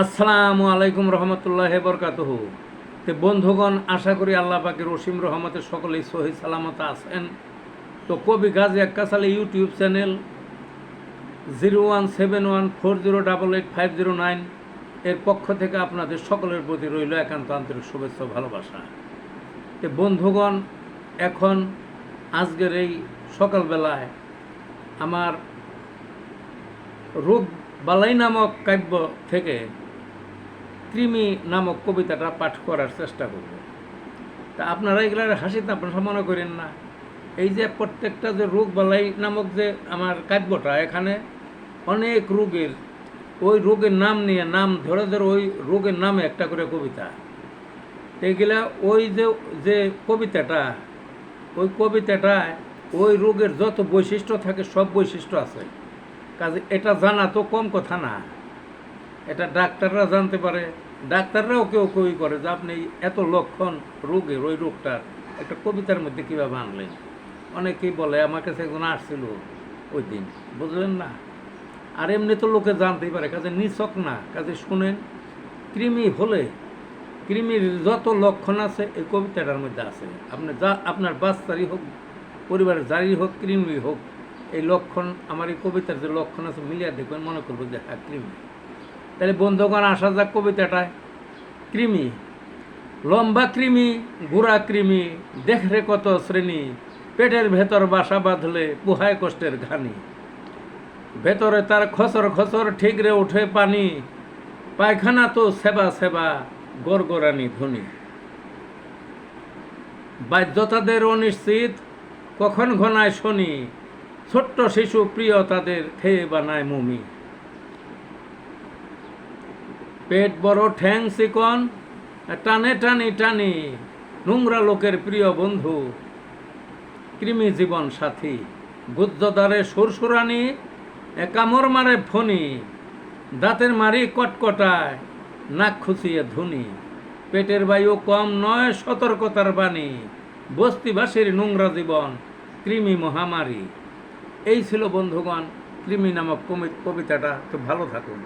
আসসালামু আলাইকুম রহমতুল্লাহ বরকাতহ। তো বন্ধুগণ, আশা করি আল্লাহ পাকের রসিম রহমতে সকলেই সহি সালামত আছেন। তো কবি Gazi আক্কাসালে YouTube channel zero one seven one four zero double eight five zero nine এর পক্ষ থেকে আপনাদের সকলের প্রতি রইল একান্ত আন্তরিক শুভেচ্ছা ভালোবাসা। তো বন্ধুগণ, এখন আজকের এই সকালবেলায় আমার রূপ বালাই নামক কাব্য থেকে কৃমি নামক কবিতাটা পাঠ করার চেষ্টা করব। তা আপনারা এগুলার হাসিতে আপনারা মনে করেন না। এই যে প্রত্যেকটা যে রোগ বালাই নামক যে আমার কাব্যটা, এখানে অনেক রোগের, ওই রোগের নাম নিয়ে নাম ধরে ধরে ওই রোগের নামে একটা করে কবিতা। তো এইগুলা ওই যে যে কবিতাটা, ওই কবিতাটায় ওই রোগের যত বৈশিষ্ট্য থাকে সব বৈশিষ্ট্য আছে। কাজে এটা জানা তো কম কথা না। এটা ডাক্তাররা জানতে পারে। ডাক্তাররাও কেউ কেউ করে যে আপনি এত লক্ষণ রোগের ওই রোগটার একটা কবিতার মধ্যে কীভাবে আনলেন? অনেকেই বলে, আমার কাছে একজন আসছিল ওই দিন। বুঝলেন না? আর এমনি তো লোকে জানতেই পারে, কাজে নিছক না। কাজে শুনেন, কৃমি হলে, কৃমির যত লক্ষণ আছে, এই কবিতাটার মধ্যে আছে। আপনি যা, আপনার বাচ্চারই হোক, পরিবারের যারই হোক কৃমি হোক, এই লক্ষণ, আমার এই কবিতার যে লক্ষণ আছে, মিলিয়ে দেখবেন, মনে করব যে হ্যাঁ কৃমি। তাহলে বন্ধুগণ, আসা যাক কবিতাটায়। কৃমি, লম্বা কৃমি, গুড়া কৃমি দেখরে কত শ্রেণি, পেটের ভেতর বাসা বাঁধলে পুহায় কষ্টের ঘানি। ভেতরে তার খসর খসর ঠিকরে ওঠে পানি, পায়খানা তো সেবা সেবা গরগরানি ধ্বনি। বাধ্যতাদের অনিশ্চিত কখন ঘনায় শনি, ছোট্ট শিশু প্রিয় তাদের খেয়ে বানায় মমি। পেট বড় ঠ্যাং চিকন, টানে টানি টানি, নোংরা লোকের প্রিয় বন্ধু, কৃমি জীবন সাথী, গুজ্জদারে সুরসুরানি এ কামড় মারে ফণি, দাঁতের মারি কটকটায়, নাক খুঁচিয়ে ধুনি, পেটের বায়ু কম নয় সতর্কতার বাণী, বস্তিবাসীর নোংরা জীবন, কৃমি মহামারী। এই ছিল বন্ধুগণ, কৃমি নামক কবিতাটা। তো ভালো থাকুন।